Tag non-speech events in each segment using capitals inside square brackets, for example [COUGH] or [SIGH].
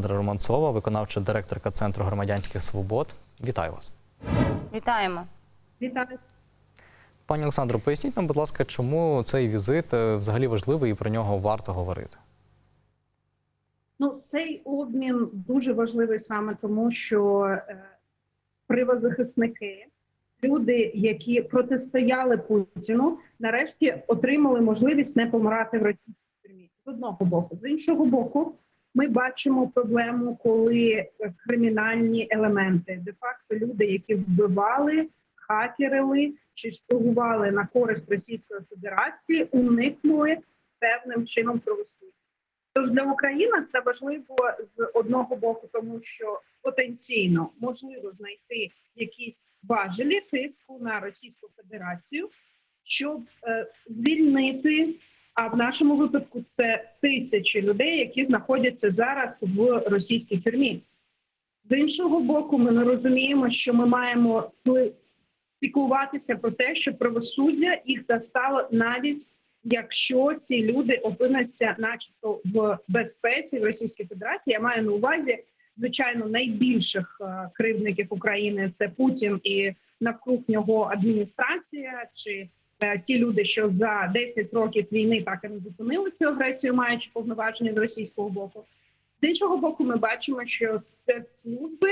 Олександра Романцова, виконавча директорка Центру громадянських свобод. Вітаю вас. Вітаємо. Вітаю. Пані Олександро, поясніть нам, будь ласка, чому цей візит е, взагалі важливий і про нього варто говорити? Ну, цей обмін дуже важливий саме тому, що е, правозахисники, люди, які протистояли Путіну, нарешті отримали можливість не помирати в російській тюрмі. З одного боку, з іншого боку, ми бачимо проблему, коли кримінальні елементи, де факто люди, які вбивали, хакерили чи шпигували на користь Російської Федерації, уникнули певним чином правосуддя. Тож для України це важливо з одного боку, тому що потенційно можливо знайти якісь важелі тиску на Російську Федерацію, щоб е, звільнити. А в нашому випадку це тисячі людей, які знаходяться зараз в російській тюрмі. З іншого боку, ми не розуміємо, що ми маємо піклуватися про те, що правосуддя їх достало навіть якщо ці люди опиняться, начебто, в безпеці в Російській Федерації. Я маю на увазі, звичайно, найбільших е, кривдників України це Путін і навкруг нього адміністрація, чи ті люди, що за 10 років війни так і не зупинили цю агресію, маючи повноваження з російського боку. З іншого боку, ми бачимо, що спецслужби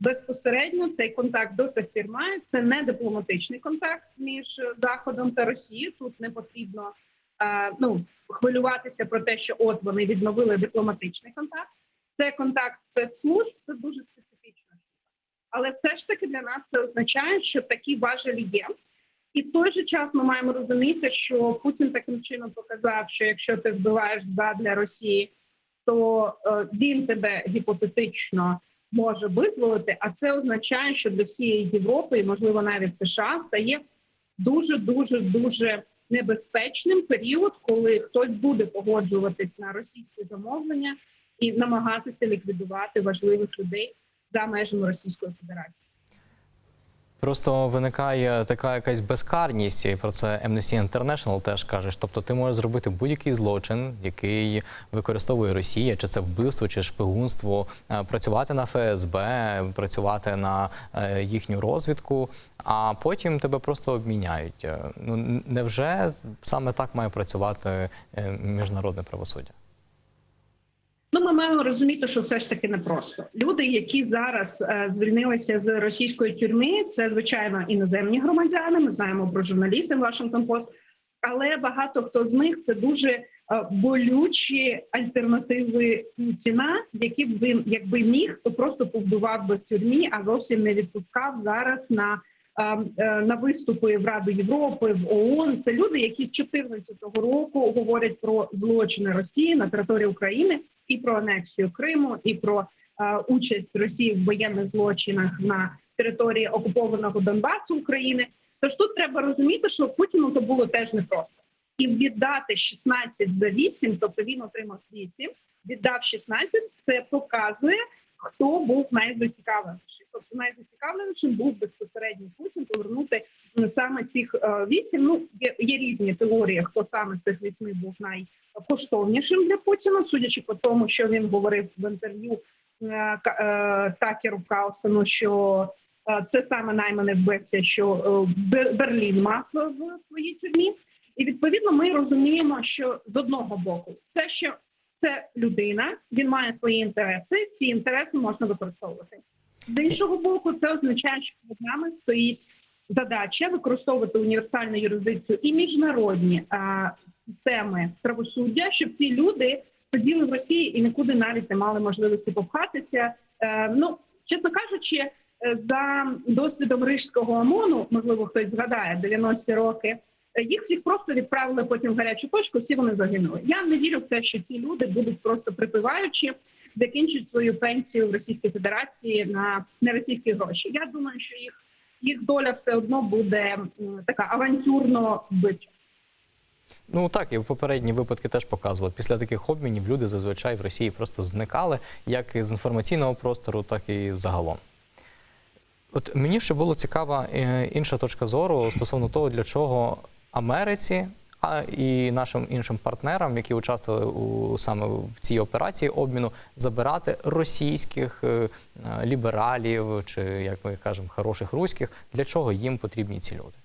безпосередньо цей контакт до сих пір мають. Це не дипломатичний контакт між Заходом та Росією. Тут не потрібно е, ну хвилюватися про те, що от вони відновили дипломатичний контакт. Це контакт спецслужб, це дуже специфічна штука. Але все ж таки для нас це означає, що такі важелі є. І в той же час ми маємо розуміти, що Путін таким чином показав, що якщо ти вбиваєш задля Росії, то е, він тебе гіпотетично може визволити. А це означає, що для всієї Європи, і можливо навіть США, стає дуже дуже дуже небезпечним період, коли хтось буде погоджуватись на російське замовлення і намагатися ліквідувати важливих людей за межами Російської Федерації. Просто виникає така якась безкарність, і про це Amnesty International теж каже. Тобто ти можеш зробити будь-який злочин, який використовує Росія, чи це вбивство, чи шпигунство, е, працювати на ФСБ, працювати на е, їхню розвідку, а потім тебе просто обміняють. Е, Ну невже саме так має працювати міжнародне правосуддя? Ну, ми маємо розуміти, що все ж таки непросто. Люди, які зараз е, звільнилися з російської тюрми, це звичайно іноземні громадяни. Ми знаємо про журналістів Вашингтон Пост, але багато хто з них це дуже е, болючі альтернативи Путіна, які б він, якби міг, то просто повдував би в тюрмі, а зовсім не відпускав зараз на. е, На виступи в Раду Європи в ООН. це люди, які з 2014 року говорять про злочини Росії на території України і про анексію Криму, і про е, участь Росії в воєнних злочинах на території окупованого Донбасу України. Тож тут треба розуміти, що Путіну то було теж непросто. І віддати 16 за 8, тобто він отримав 8, віддав 16, це показує, хто був найзацікавленіший. Тобто найзацікавленішим був безпосередньо Путін повернути саме цих 8. Ну є, є різні теорії, хто саме з цих 8 був най коштовнішим для Путіна, судячи по тому, що він говорив в інтерв'ю е, е, Такеру Каусену, що е, це саме наймане вбивця, що Берлін мав в своїй тюрмі. І відповідно ми розуміємо, що з одного боку, все, що це людина, він має свої інтереси. Ці інтереси можна використовувати. З іншого боку, це означає, що перед нами стоїть задача використовувати універсальну юрисдикцію і міжнародні а, системи правосуддя, щоб ці люди сиділи в Росії і нікуди навіть не мали можливості попхатися. Е, ну чесно кажучи, е, за досвідом Рижського ОМОНу, можливо, хтось згадає 90-ті роки. е, Їх всіх просто відправили потім в гарячу точку. Всі вони загинули. Я не вірю в те, що ці люди будуть просто припиваючи, закінчують свою пенсію в Російській Федерації на, на російські гроші. Я думаю, що їх їх доля все одно буде така авантюрно вбиття. Ну так, і попередні випадки теж показували. Після таких обмінів люди зазвичай в Росії просто зникали, як з інформаційного простору, так і загалом. От мені ще було цікава е, інша точка зору стосовно того, для чого Америці і нашим іншим партнерам, які участвували у саме в цій операції обміну, забирати російських е, лібералів чи як ми кажемо, хороших руських. Для чого їм потрібні ці люди?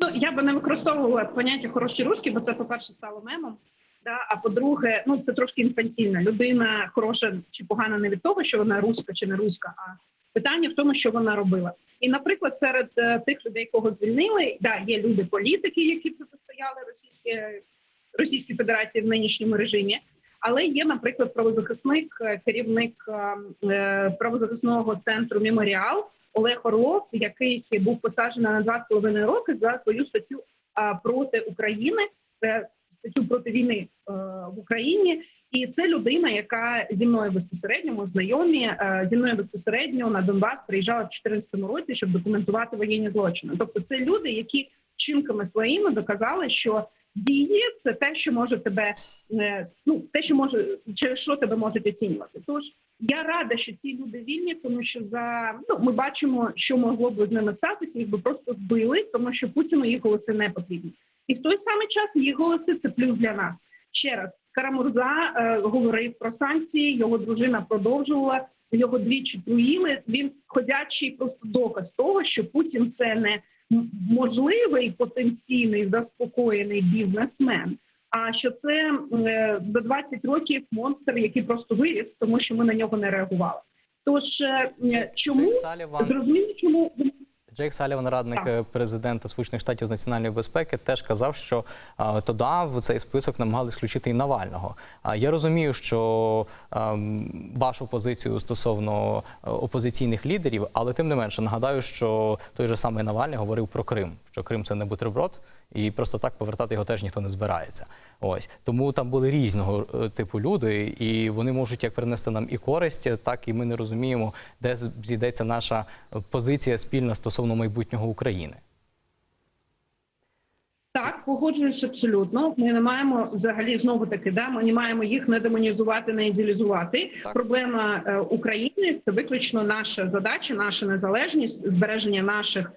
Ну я би не використовувала поняття хороші русські, бо це, по-перше, стало мемом. Да? А по-друге, ну це трошки інфантільно. Людина хороша чи погана не від того, що вона руська чи не руська, а питання в тому, що вона робила. І, наприклад, серед е, тих людей, кого звільнили, да, є люди політики, які протистояли російській Російській Федерації в нинішньому режимі. Але є, наприклад, правозахисник, е, керівник е, правозахисного центру Меморіал Олег Орлов, який був посаджений на два з половиною роки за свою статтю проти України, статтю проти війни в Україні. І це людина, яка зі мною безпосередньо ми знайомі е, зі мною безпосередньо на Донбас приїжджала в 2014 році, щоб документувати воєнні злочини. Тобто, це люди, які вчинками своїми доказали, що дії це те, що може тебе е, ну те, що може через що тебе можуть оцінювати. Тож я рада, що ці люди вільні, тому що за ну ми бачимо, що могло б з ними статися, їх би просто вбили, тому що Путіну їх голоси не потрібні. І в той самий час їх голоси це плюс для нас. Ще раз Карамурза е, говорив про санкції. Його дружина продовжувала його двічі труїли. Він ходячий просто доказ того, що Путін це не можливий потенційний заспокоєний бізнесмен. А що це е, за 20 років монстр, який просто виріс, тому що ми на нього не реагували. Тож е, чому зрозуміло, чому Джейк Саліван, радник Так. е, президента Сполучених Штатів з національної безпеки, теж казав, що а, тоді в цей список намагались включити і Навального. А я розумію, що ем, вашу позицію стосовно е, опозиційних лідерів, але тим не менше нагадаю, що той же самий Навальний говорив про Крим, що Крим це не бутерброд. І просто так повертати його теж ніхто не збирається. Ось тому там були різного е, типу люди, і вони можуть як принести нам і користь, так і ми не розуміємо, де зійдеться наша позиція спільна стосовно майбутнього України. Так, погоджуюсь абсолютно. Ми не маємо взагалі знову таки, да ми не маємо їх не демонізувати, не ідеалізувати. Так. Проблема е, України це виключно наша задача, наша незалежність, збереження наших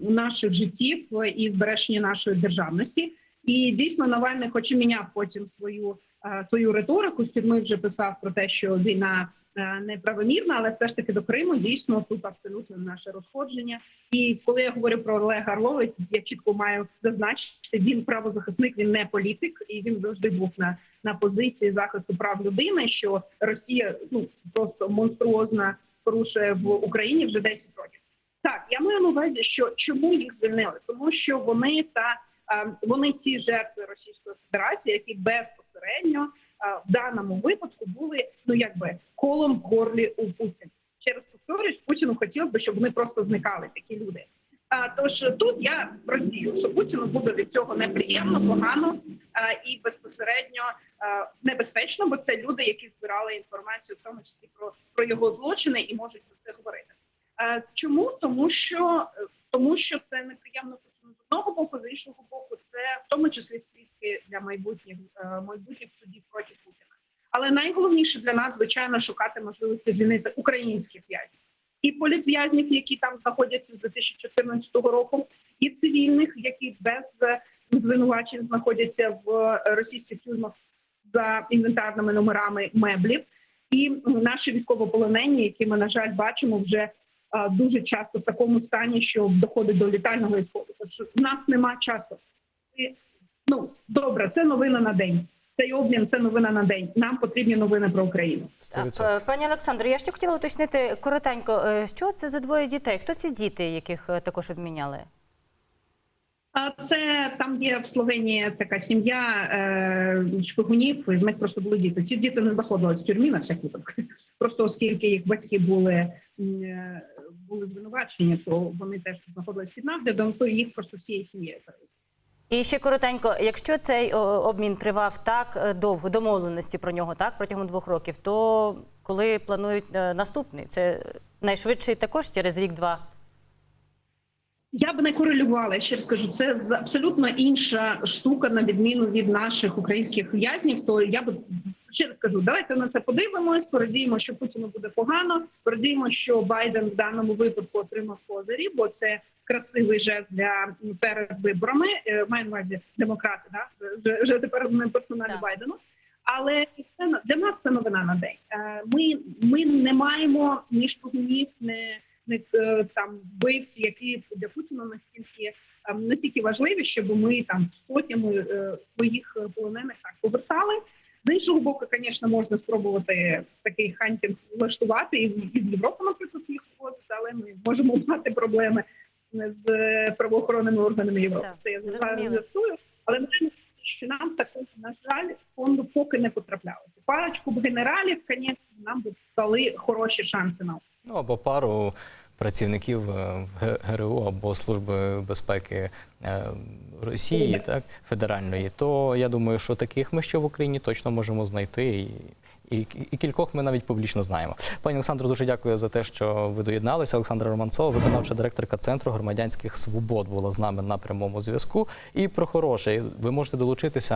наших життів е, і збереження нашої державності. І дійсно Навальний, хоч і міняв потім свою е, свою риторику, тюрми вже писав про те, що війна е, неправомірна, але все ж таки до Криму дійсно тут абсолютно наше розходження. І коли я говорю про Олега Орлова, я чітко маю зазначити, він правозахисник, він не політик, і він завжди був на, на позиції захисту прав людини, що Росія ну просто монструозно порушує в Україні вже 10 років. Так, я маю на увазі, що чому їх звільнили, тому що вони та е, вони ті жертви Російської Федерації, які безпосередньо е, в даному випадку були ну якби колом в горлі у Путіна. Ще раз повторюсь, Путіну хотілося б, щоб вони просто зникали, такі люди. А тож тут я радію, що Путіну буде від цього неприємно, погано а, і безпосередньо а, небезпечно, бо це люди, які збирали інформацію, в тому числі про, про його злочини, і можуть про це говорити. А, чому? Тому, що е, тому, що це неприємно з одного боку, з іншого боку, це в тому числі свідки для майбутніх е, майбутніх судів проти Путіна. Але найголовніше для нас, звичайно, шукати можливості звільнити українських в'язнів. І політв'язнів, які там знаходяться з 2014 року, і цивільних, які без е, звинувачень знаходяться в е, російських тюрмах за інвентарними номерами меблів, і наші військовополонені, які ми на жаль бачимо вже е, дуже часто в такому стані, що доходить до літального ісходу. Тож в нас нема часу. І, ну добре, це новина на день. Цей обмін це новина на день. Нам потрібні новини про Україну. 100%. Пані Олександр, я ще хотіла уточнити коротенько, е, що це за двоє дітей? Хто ці діти, яких е, також обміняли? Це там є в Словенії така сім'я е, шпигунів. і В них просто були діти. Ці діти не знаходились в тюрмі на всякий випадок. [LAUGHS] Просто оскільки їх батьки були, е, були звинувачені, то вони теж знаходились під наглядом, то їх просто всією сім'єю. І ще коротенько, якщо цей обмін тривав так е, довго, домовленості про нього так протягом двох років, то коли планують е, наступний? Це найшвидший також через рік-два. Я б не корелювала. Я ще раз кажу, це абсолютно інша штука, на відміну від наших українських в'язнів. То я б ще раз кажу, давайте на це подивимось. Порадіємо, що Путіну буде погано. Порадіємо, що Байден в даному випадку отримав козирі, бо це красивий жест для перед виборами. Е, Маю на увазі демократи, да вже, вже тепер не персонально Так. Байдену. Але це для нас це новина на день. Е, Ми, ми не маємо ні шпигунів, не, там вбивці, які для Путіна настільки е, настільки важливі, щоб ми там сотнями е, своїх е, полонених так повертали. З іншого боку, звісно, можна спробувати такий хантінг влаштувати і із Європи, наприклад, їх ввозити, але ми можемо мати проблеми з е, правоохоронними органами Європи. Так, Це я зрозуміло. але увазі, що нам такого, на жаль, фонду поки не потраплялося. Парочку б генералів, звісно, нам би дали хороші шанси на Ну або пару працівників е, ГРУ або Служби безпеки е, Росії, Так. федеральної. То я думаю, що таких ми ще в Україні точно можемо знайти. І, і, і кількох ми навіть публічно знаємо. Пані Олександро, дуже дякую за те, що ви доєдналися. Олександра Романцова, виконавча директорка Центру громадянських свобод, була з нами на прямому зв'язку. І про хороше, ви можете долучитися